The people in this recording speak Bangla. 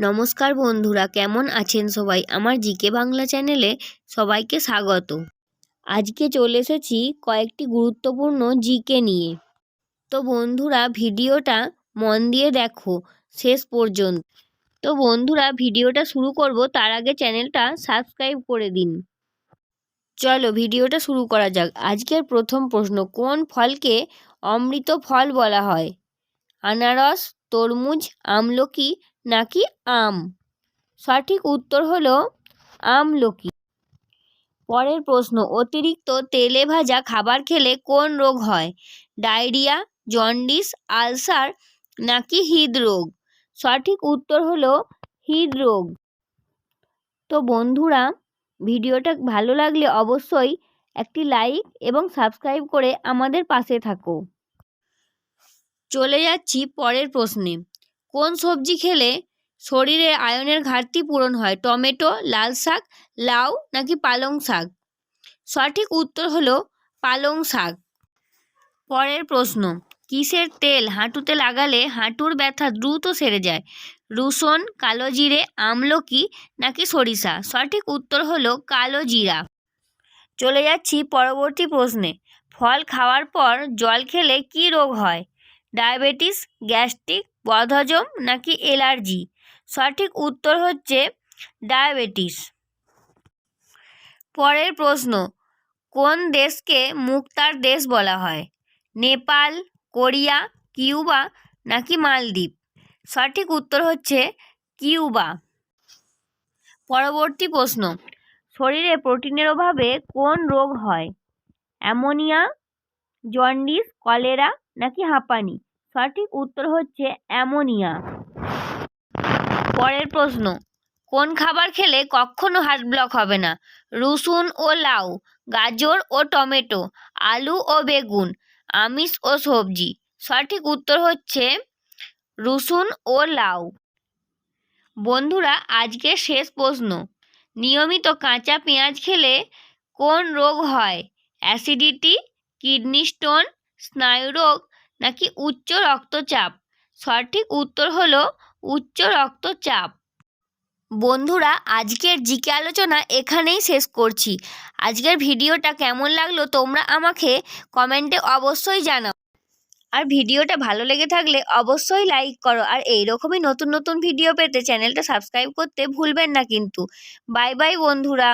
নমস্কার বন্ধুরা, কেমন আছেন সবাই? আমার জিকে বাংলা চ্যানেলে সবাইকে স্বাগত। আজকে চলে এসেছি কয়েকটি গুরুত্বপূর্ণ জিকে নিয়ে। তো বন্ধুরা, ভিডিওটা মন দিয়ে দেখো শেষ পর্যন্ত। তো বন্ধুরা, ভিডিওটা শুরু করব, তার আগে চ্যানেলটা সাবস্ক্রাইব করে দিন। চলো, ভিডিওটা শুরু করা যাক। আজকের প্রথম প্রশ্ন, কোন ফলকে অমৃত ফল বলা হয়? আনারস, তরমুজ, আমলকি নাকি আম? সঠিক উত্তর হলো আমলকি পরের প্রশ্ন, অতিরিক্ত তেলে ভাজা খাবার খেলে কোন রোগ হয়? ডায়রিয়া, জন্ডিস, আলসার নাকি হৃদরোগ? সঠিক উত্তর হলো হৃদরোগ। তো বন্ধুরা, ভিডিওটা ভালো লাগলে অবশ্যই একটি লাইক এবং সাবস্ক্রাইব করে আমাদের পাশে থাকো। চলে যাচ্ছি পরের প্রশ্নে। কোন সবজি খেলে শরীরে আয়নের ঘাটতি পূরণ হয়? টমেটো, লাল শাক, লাউ নাকি পালং শাক? সঠিক উত্তর হলো পালং শাক। পরের প্রশ্ন, কিসের তেল হাঁটুতে লাগালে হাঁটুর ব্যথা দ্রুত সেরে যায়? রসুন, কালো জিরে, আমলকি নাকি সরিষা? সঠিক উত্তর হলো কালো জিরা। চলে যাচ্ছি পরবর্তী প্রশ্নে। ফল খাওয়ার পর জল খেলে কী রোগ হয়? ডায়াবেটিস, গ্যাস্ট্রিক বদহজম নাকি অ্যালার্জি সঠিক উত্তর হচ্ছে ডায়াবেটিস। পরের প্রশ্ন, কোন দেশকে মুক্তার দেশ বলা হয়? নেপাল, কোরিয়া, কিউবা নাকি মালদ্বীপ? সঠিক উত্তর হচ্ছে কিউবা। পরবর্তী প্রশ্ন, শরীরে প্রোটিনের অভাবে কোন রোগ হয়? অ্যামোনিয়া, জন্ডিস, কলেরা নাকি হাঁপানি? সঠিক উত্তর হচ্ছে অ্যামোনিয়া। পরের প্রশ্ন, কোন খাবার খেলে কখনো হার্ট ব্লক হবে না? রসুন ও লাউ, গাজর ও টমেটো, আলু ও বেগুন, আমিষ ও সবজি। সঠিক উত্তর হচ্ছে রসুন ও লাউ। বন্ধুরা, আজকের শেষ প্রশ্ন। নিয়মিত কাঁচা পেঁয়াজ খেলে কোন রোগ হয়? অ্যাসিডিটি, কিডনি স্টোন, স্নায়ুরোগ নাকি উচ্চ রক্তচাপ? সঠিক উত্তর হলো উচ্চ রক্তচাপ। বন্ধুরা, আজকের জিকে আলোচনা এখানেই শেষ করছি। আজকের ভিডিওটা কেমন লাগল তোমরা আমাকে কমেন্টে অবশ্যই জানাও। আর ভিডিওটা ভালো লেগে থাকলে অবশ্যই লাইক করো আর এই রকমই নতুন নতুন ভিডিও পেতে চ্যানেলটা সাবস্ক্রাইব করতে ভুলবেন না কিন্তু। বাই বাই বন্ধুরা।